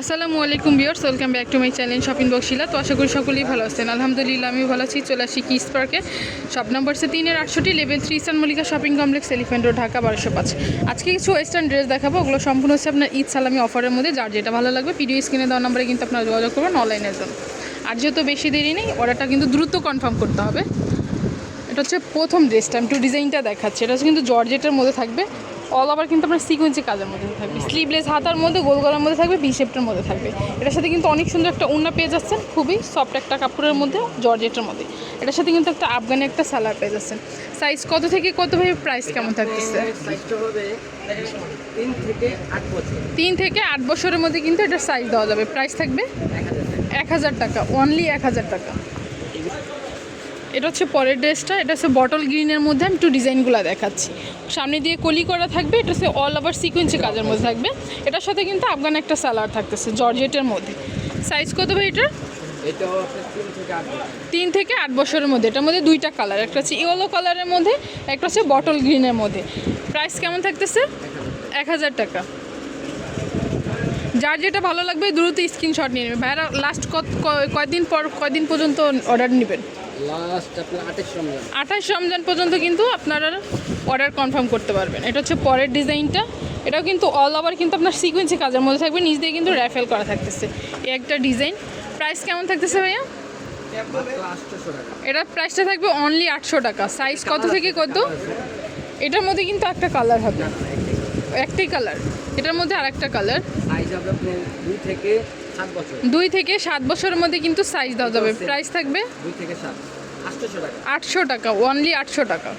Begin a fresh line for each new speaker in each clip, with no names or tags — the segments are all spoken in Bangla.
আসসালামু আলাইকুম বিয়ার্স welcome back to my channel shopping বক্সিলা তো আশা করি সকলেই ভালো আছেন। আলহামদুলিল্লাহ আমি ভালো আছি। চলে আসি কিস পার্কে শপ নাম্বার সে তিনের আটষট্টি, লেভেল থ্রি সান Mallika shopping complex elephant road, Dhaka বারোশো পাঁচ। আজকে কিছু ওয়েস্টার্ন ড্রেস দেখাবো। ওগুলো সম্পূর্ণ হচ্ছে আপনার ঈদ সালামি অফারের মধ্যে। যার যেটা ভালো লাগবে পিডিও স্ক্রিনে দেওয়া নাম্বারে কিন্তু আপনারা যোগাযোগ করবেন অনলাইনের জন্য। আর যেহেতু বেশি দেরি নেই অর্ডারটা কিন্তু দ্রুত কনফার্ম করতে হবে। এটা হচ্ছে প্রথম ড্রেসটা আমি একটু ডিজাইনটা দেখাচ্ছি। এটা হচ্ছে কিন্তু জর্জেটের মধ্যে থাকবে। অল ওভার কিন্তু আপনার সিকোয়েন্সি কাজের মধ্যে থাকবে। স্লিভলেস হাতার মধ্যে, গোল গলার মধ্যে থাকবে বি শেপটার মধ্যে থাকবে। এটার সাথে কিন্তু অনেক সুন্দর একটা উন্না পেয়ে যাচ্ছেন, খুবই সফট একটা কাপড়ের মধ্যে, জর্জেটের মধ্যে। এটার সাথে কিন্তু একটা আফগানি একটা সালার পেয়ে যাচ্ছেন। সাইজ কত থেকে কত ভাবে প্রাইস কেমন থাকতেছে?
তিন থেকে আট
বছরের মধ্যে কিন্তু এটার সাইজ দেওয়া যাবে। প্রাইস থাকবে
এক হাজার টাকা
অনলি এক হাজার টাকা। এটা হচ্ছে পরের ড্রেসটা এটা হচ্ছে বটল গ্রিনের মধ্যে আমি একটু ডিজাইনগুলো দেখাচ্ছি। সামনে দিয়ে কলি করা থাকবে এটা হচ্ছে অল ওভার সিকুয়েন্সি কাজের মধ্যে থাকবে। এটার সাথে কিন্তু আফগান একটা সালোয়ার থাকতেছে জর্জেটের মধ্যে। সাইজ কত ভাই এটার?
আপনার তিন থেকে আট
বছরের মধ্যে এটার মধ্যে দুইটা কালার একটা হচ্ছে ইয়েলো কালারের মধ্যে একটা হচ্ছে বটল গ্রিনের মধ্যে। প্রাইস কেমন থাকতেছে? এক হাজার টাকা। যার যেটা ভালো লাগবে দ্রুত স্ক্রিনশট নিয়ে নেবেন ভাইয়ারা লাস্ট কত কয়দিন পর কয়দিন পর্যন্ত অর্ডার নেবেন?
আঠাশ রমজান।
পর্যন্ত কিন্তু আপনারা অর্ডার কনফার্ম করতে পারবেন। এটা হচ্ছে পরের ডিজাইনটা এটাও কিন্তু অল ওভার কিন্তু আপনার সিকুয়েন্সি কাজের মধ্যে থাকবে। নিচ দিয়ে কিন্তু র্যাফেল করা থাকতেছে। এই একটা ডিজাইন প্রাইস কেমন থাকতেছে ভাইয়া? এটার প্রাইসটা থাকবে অনলি আটশো টাকা। সাইজ কত থেকে কত? এটার মধ্যে কিন্তু একটা কালার হবে। একটাই কালার এটার মধ্যে আরেকটা কালার
সাইজ হবে আপনার দুই থেকে সাত
বছরের মধ্যে কিন্তু সাইজ দেওয়া যাবে। প্রাইস থাকবে
দুই থেকে সাত।
আটশো টাকা অনলি আটশো টাকা।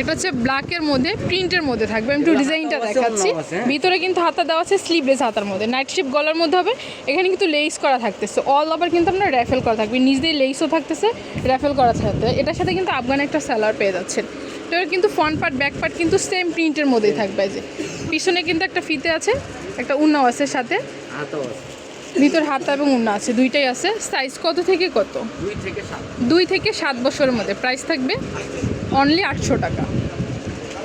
এটা হচ্ছে ব্ল্যাকের মধ্যে প্রিন্টের মধ্যে থাকবে। আমি একটু ডিজাইনটা দেখাচ্ছি।
হ্যাঁ।
ভিতরে কিন্তু হাতা দেওয়া আছে স্লিভলেস হাতার মধ্যে। নাইট শিপ গলার মধ্যে হবে এখানে কিন্তু লেস করা থাকতেছে। অল ওভার কিন্তু আপনার র্যাফেল করা থাকবে। নিচ দিয়ে লেসও থাকতেছে র্যাফেল করা থাকবে। এটার সাথে কিন্তু আফগান একটা স্যালার পেয়ে যাচ্ছেন। এটার কিন্তু ফ্রন্ট পার্ট ব্যাক পার্ট কিন্তু সেম প্রিন্টের মধ্যেই থাকবে। যে পিছনে কিন্তু একটা ফিতে আছে একটা উন্নাও আছে সাথে।
হাতাও আছে।
ভিতর হাতা এবং উন্না আছে দুইটাই আছে। সাইজ কত থেকে কত?
দুই থেকে সাত।
দুই থেকে সাত বছরের মধ্যে। প্রাইস থাকবে অনলি আটশো টাকা।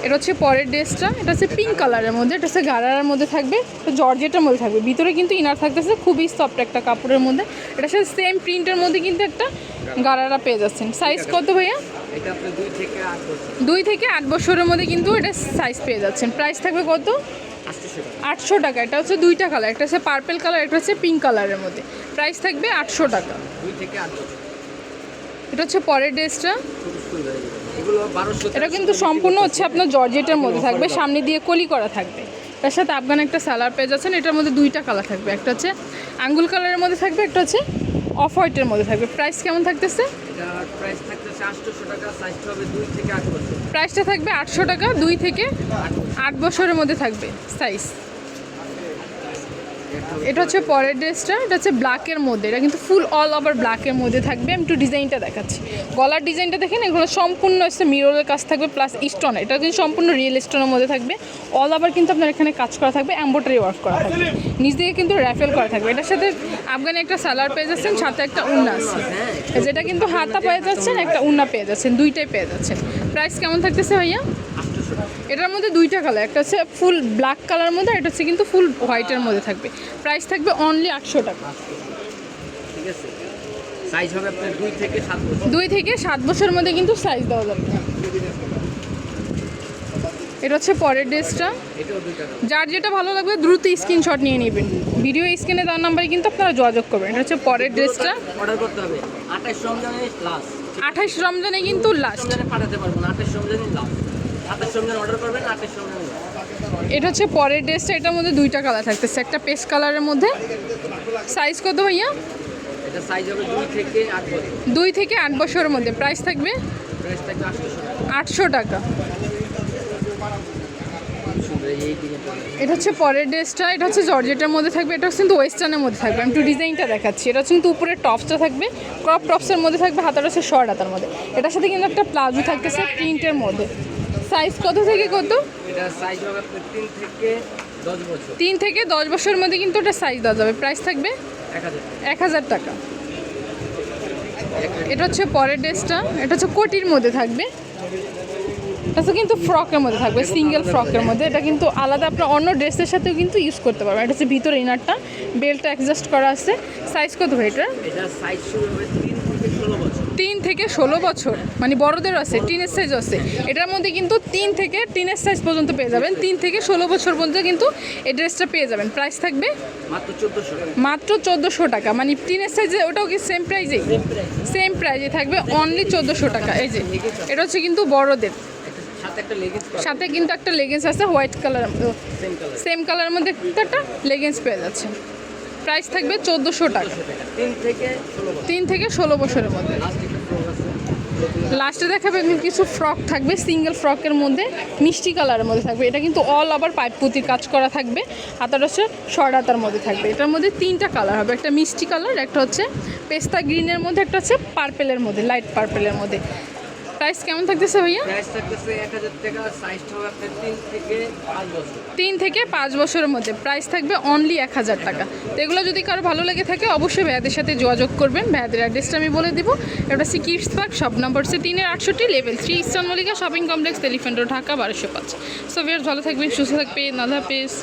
এটা হচ্ছে পরের ড্রেসটা। এটা হচ্ছে পিঙ্ক কালারের মধ্যে এটা হচ্ছে গারার মধ্যে থাকবে। জর্জেটার মধ্যে থাকবে। ভিতরে কিন্তু ইনার থাকতেছে খুবই সফট একটা কাপড়ের মধ্যে। এটা সাথে সেম প্রিন্টের মধ্যে কিন্তু একটা গারারা পেয়ে যাচ্ছেন। সাইজ কত ভাইয়া?
এটা দুই থেকে আট
বছরের মধ্যে কিন্তু এটা সাইজ পেয়ে যাচ্ছেন। প্রাইস থাকবে কত? আটশো টাকা এটা হচ্ছে দুইটা কালার একটা হচ্ছে পার্পেল কালার একটা হচ্ছে পিঙ্ক কালারের মধ্যে। প্রাইস থাকবে আটশো টাকা। এটা হচ্ছে পরের ড্রেসটা। এটা কিন্তু সম্পূর্ণ হচ্ছে আপনার জর্জেটের মধ্যে থাকবে সামনে দিয়ে কলি করা থাকবে। তার সাথে আফগান একটা সালার পেজ আছেন এটার মধ্যে দুইটা কালার থাকবে। একটা হচ্ছে আঙ্গুল কালারের মধ্যে থাকবে একটা হচ্ছে অফ হোয়াইটের মধ্যে থাকবে। প্রাইস কেমন থাকতেছে?
এটার টাকা সাইজটা হবে থেকে বছর।
প্রাইসটা থাকবে আটশো টাকা, দুই থেকে
আট
বছরের মধ্যে থাকবে সাইজ এটা হচ্ছে পরের ড্রেসটা, এটা হচ্ছে ব্ল্যাকের মধ্যে, এটা কিন্তু ফুল অল ওভার ব্ল্যাকের মধ্যে থাকবে। আমি একটু ডিজাইনটা দেখাচ্ছি। গলার ডিজাইনটা দেখেন, এগুলো সম্পূর্ণ হচ্ছে মিররের কাজ থাকবে প্লাস স্টোন এটা কিন্তু সম্পূর্ণ রিয়েল স্টোনের মধ্যে থাকবে। অল ওভার কিন্তু আপনার এখানে কাজ করা থাকবে এম্বোটারি ওয়ার্ক করা থাকবে। নিচ দিকে কিন্তু র্যাফেল করা থাকবে। এটার সাথে আফগানি একটা সালার পেয়ে যাচ্ছেন, সাথে একটা উন্না আছে। যেটা কিন্তু হাতা পেয়ে যাচ্ছেন, একটা উন্না পেয়ে যাচ্ছেন, দুইটাই পেয়ে যাচ্ছেন। প্রাইস কেমন থাকতেছে ভাইয়া? এটার মধ্যে দুইটা কালার একটা হচ্ছে ফুল ব্ল্যাক কালার মধ্যে এটা হচ্ছে কিন্তু ফুল হোয়াইটের মধ্যে থাকবে। প্রাইস থাকবে অনলি আটশো টাকা।
ঠিক আছে। সাইজ হবে আপনার দুই থেকে সাত বছর।
দুই থেকে সাত বছরের মধ্যে কিন্তু সাইজ দেওয়া যাবে। এটা হচ্ছে পরের ড্রেসটা। যার যেটা ভালো লাগবে দ্রুত স্ক্রিনশট নিয়ে নেবেন। ভিডিও স্ক্রিনে দেওয়ার নাম্বারে কিন্তু আপনারা যোগাযোগ করবেন। এটা হচ্ছে পরের ড্রেসটা।
অর্ডার করতে হবে। আঠাশ রমজানে লাস্ট
আঠাশ রমজানে কিন্তু লাস্ট
পাঠাতে পারব না আঠাশ রমজানে লাস্ট
এটা হচ্ছে পরের ড্রেসটা এটার মধ্যে দুইটা কালার থাকতেছে। একটা পেস্ট কালারের মধ্যে। সাইজ কত ভাইয়া?
দুই থেকে আট
বছরের মধ্যে। প্রাইস থাকবে? আটশো টাকা। এটা হচ্ছে পরের ড্রেসটা এটা হচ্ছে জর্জেটের মধ্যে থাকবে এটা হচ্ছে কিন্তু ওয়েস্টার্নের মধ্যে থাকবে। আমি একটু ডিজাইনটা দেখাচ্ছি। এটা হচ্ছে কিন্তু উপরে টপসটা থাকবে ক্রপ টপসের মধ্যে থাকবে হাতাটা হচ্ছে শর্ট হাতার মধ্যে। এটার সাথে কিন্তু একটা প্লাজো থাকতেছে প্রিন্টের মধ্যে। সাইজ কত থেকে কত?
এটা সাইজ হবে আপনার তিন থেকে দশ বছর।
3 থেকে দশ বছরের মধ্যে কিন্তু ওটা সাইজ দেওয়া যাবে। প্রাইস থাকবে?
এক হাজার
এক হাজার টাকা। এটা হচ্ছে পরের ড্রেসটা। এটা হচ্ছে কোটির মধ্যে থাকবে। এটা কিন্তু ফ্রকের মধ্যে থাকবে সিঙ্গেল ফ্রকের মধ্যে। এটা কিন্তু আলাদা আপনার অন্য ড্রেসের সাথেও কিন্তু ইউজ করতে পারবেন। এটা হচ্ছে ভিতরে ইনারটা বেল্টটা অ্যাডজাস্ট করা আছে। সাইজ কত ভাই এটা
তিন থেকে ষোলো বছর।
মানে বড়দের আছে টিনের সাইজ আছে। এটার মধ্যে কিন্তু তিন থেকে টিনের সাইজ পর্যন্ত পেয়ে যাবেন। তিন থেকে ষোলো বছর পর্যন্ত কিন্তু এই ড্রেসটা পেয়ে যাবেন। প্রাইস থাকবে?
মাত্র চোদ্দোশো টাকা।
মানে টিনের সাইজে ওটাও কি সেম প্রাইজেই সেম প্রাইজে থাকবে অনলি চোদ্দোশো টাকা। এই যে এটা হচ্ছে কিন্তু বড়দের।
সাথে
কিন্তু একটা লেগেন্স আছে হোয়াইট কালার
সেম
কালারের মধ্যে কিন্তু একটা লেগেন্স পেয়ে যাচ্ছে। প্রাইস থাকবে চোদ্দোশো টাকা।
তিন থেকে ষোলো
বছরের মধ্যে।
লাস্টে
দেখাবে এখানে কিছু ফ্রক থাকবে সিঙ্গেল ফ্রকের মধ্যে মিষ্টি কালারের মধ্যে থাকবে। এটা কিন্তু অল আবার পাইপ পুঁতির কাজ করা থাকবে হাতাটা হচ্ছে শর্ট হাতার মধ্যে থাকবে। এটার মধ্যে তিনটা কালার হবে একটা মিষ্টি কালার একটা হচ্ছে পেস্তা গ্রিনের মধ্যে একটা হচ্ছে পার্পেলের মধ্যে লাইট পার্পেলের মধ্যে। প্রাইস কেমন থাকতেছে ভাইয়া?
প্রাইস থাকতেছে এক হাজার টাকা সাইজটা হবে আপনার তিন থেকে পাঁচ বছর।
তিন থেকে পাঁচ বছরের মধ্যে। প্রাইস থাকবে অনলি এক হাজার টাকা। তো এগুলো যদি কারও ভালো লেগে থাকে অবশ্যই ভাইয়াদের সাথে যোগাযোগ করবেন। ভাইয়াদের অ্যাড্রেসটা আমি বলে দিব। এটা হচ্ছে কিডস পার্ক শপ নম্বর হচ্ছে তিনের আটষট্টি level three eastern Mallika shopping complex elephant Dhaka বারোশো পাঁচ। সো ভালো থাকবেন সুস্থ থাকবেন আল্লাহ হাফেজ।